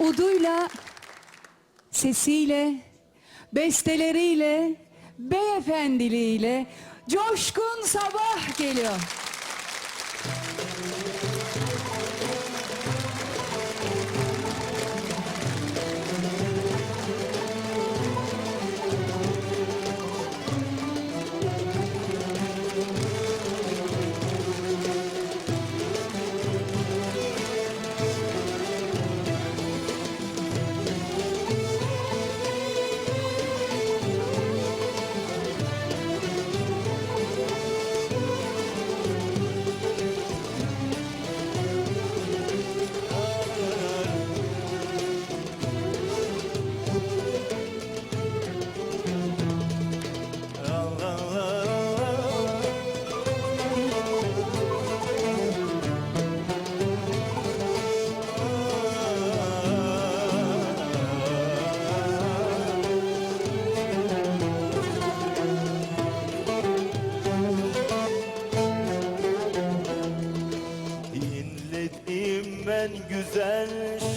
uduyla, sesiyle, besteleriyle, beyefendiliğiyle Coşkun Sabah geliyor.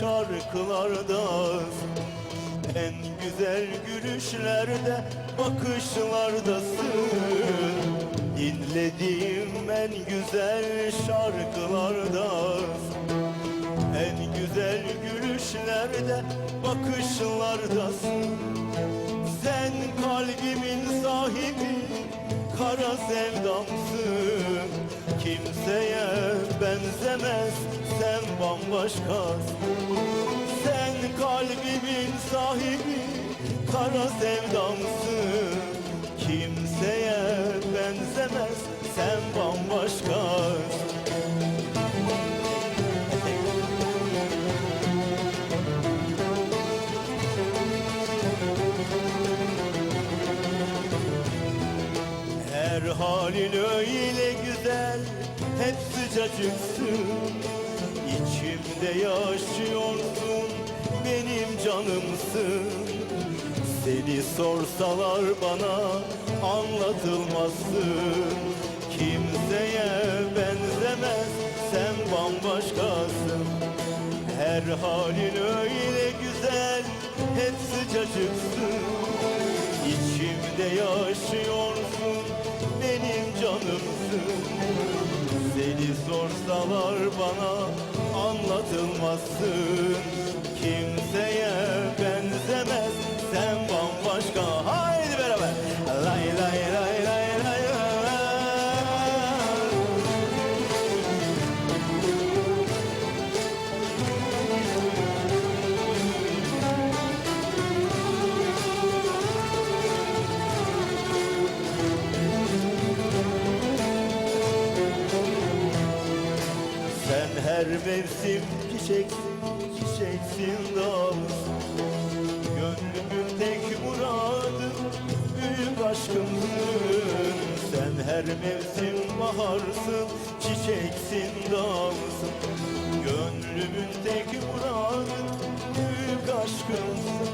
Şarkılarda En güzel gülüşlerde, bakışlardasın. Dinlediğim en güzel şarkılarda En güzel gülüşlerde, bakışlardasın. Sen kalbimin sahibi, kara sevdamsın Kimseye benzemez, sen bambaşkasın. Sen kalbimin sahibi, kara sevdamsın. Kimseye benzemez, sen bambaşkasın. Her halin öyle güzel, hep sıcacıksın İçimde yaşıyorsun, benim canımsın. Seni sorsalar bana anlatılmazsın. Kimseye benzemez, sen bambaşkasın. Her halin öyle güzel, hep sıcacıksın. İçimde yaşıyorsun canımsın. Seni sorsalar bana anlatılmazsın. Kimseye her mevsim çiçeksin, çiçeksin dalsın Gönlümün tek muradı büyük aşkımsın Sen her mevsim baharsın, çiçeksin dalsın Gönlümün tek muradı büyük aşkımsın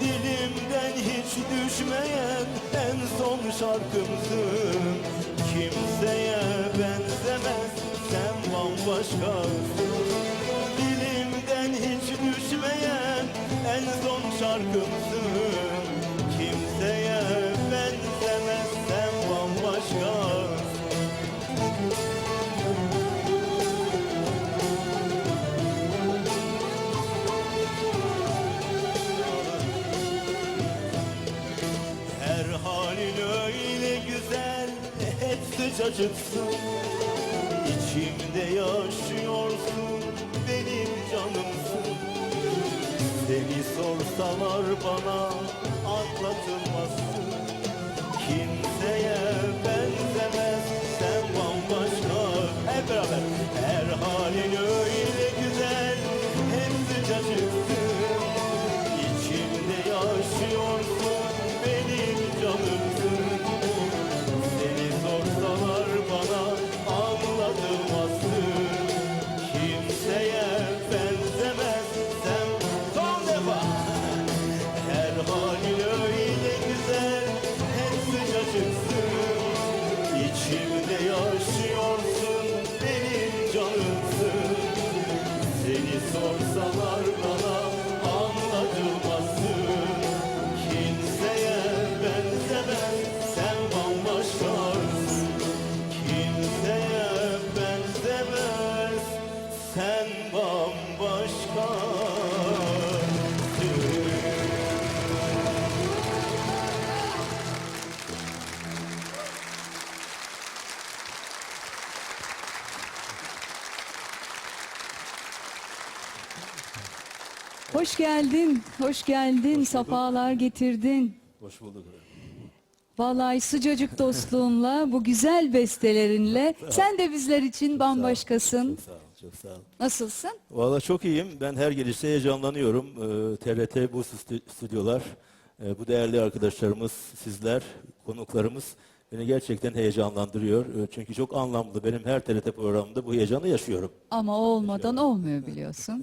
Dilimden hiç düşmeyen en son şarkımsın Kimseye benzemez sen bambaşkasın Dilimden hiç düşmeyen en son şarkımsın. Kimseye benzemez sen bambaşkasın Her halin öyle güzel, hep sıcacıksın İçimde yaşıyorsun, benim canımsın. Seni sorsalar bana anlatılmazsın Kimseye benzemez, başka Hoş geldin, hoş geldin, hoş safalar getirdin. Hoş bulduk. Vallahi sıcacık dostluğunla, bu güzel bestelerinle sen de bizler için Çok bambaşkasın çok sağ ol. Nasılsın? Valla çok iyiyim. Ben her gelişte heyecanlanıyorum. Ee, TRT, bu stü- stüdyolar, e, bu değerli arkadaşlarımız, sizler, konuklarımız beni gerçekten heyecanlandırıyor. E, Çünkü çok anlamlı. Benim her TRT programında bu heyecanı yaşıyorum. Ama olmadan olmuyor biliyorsun.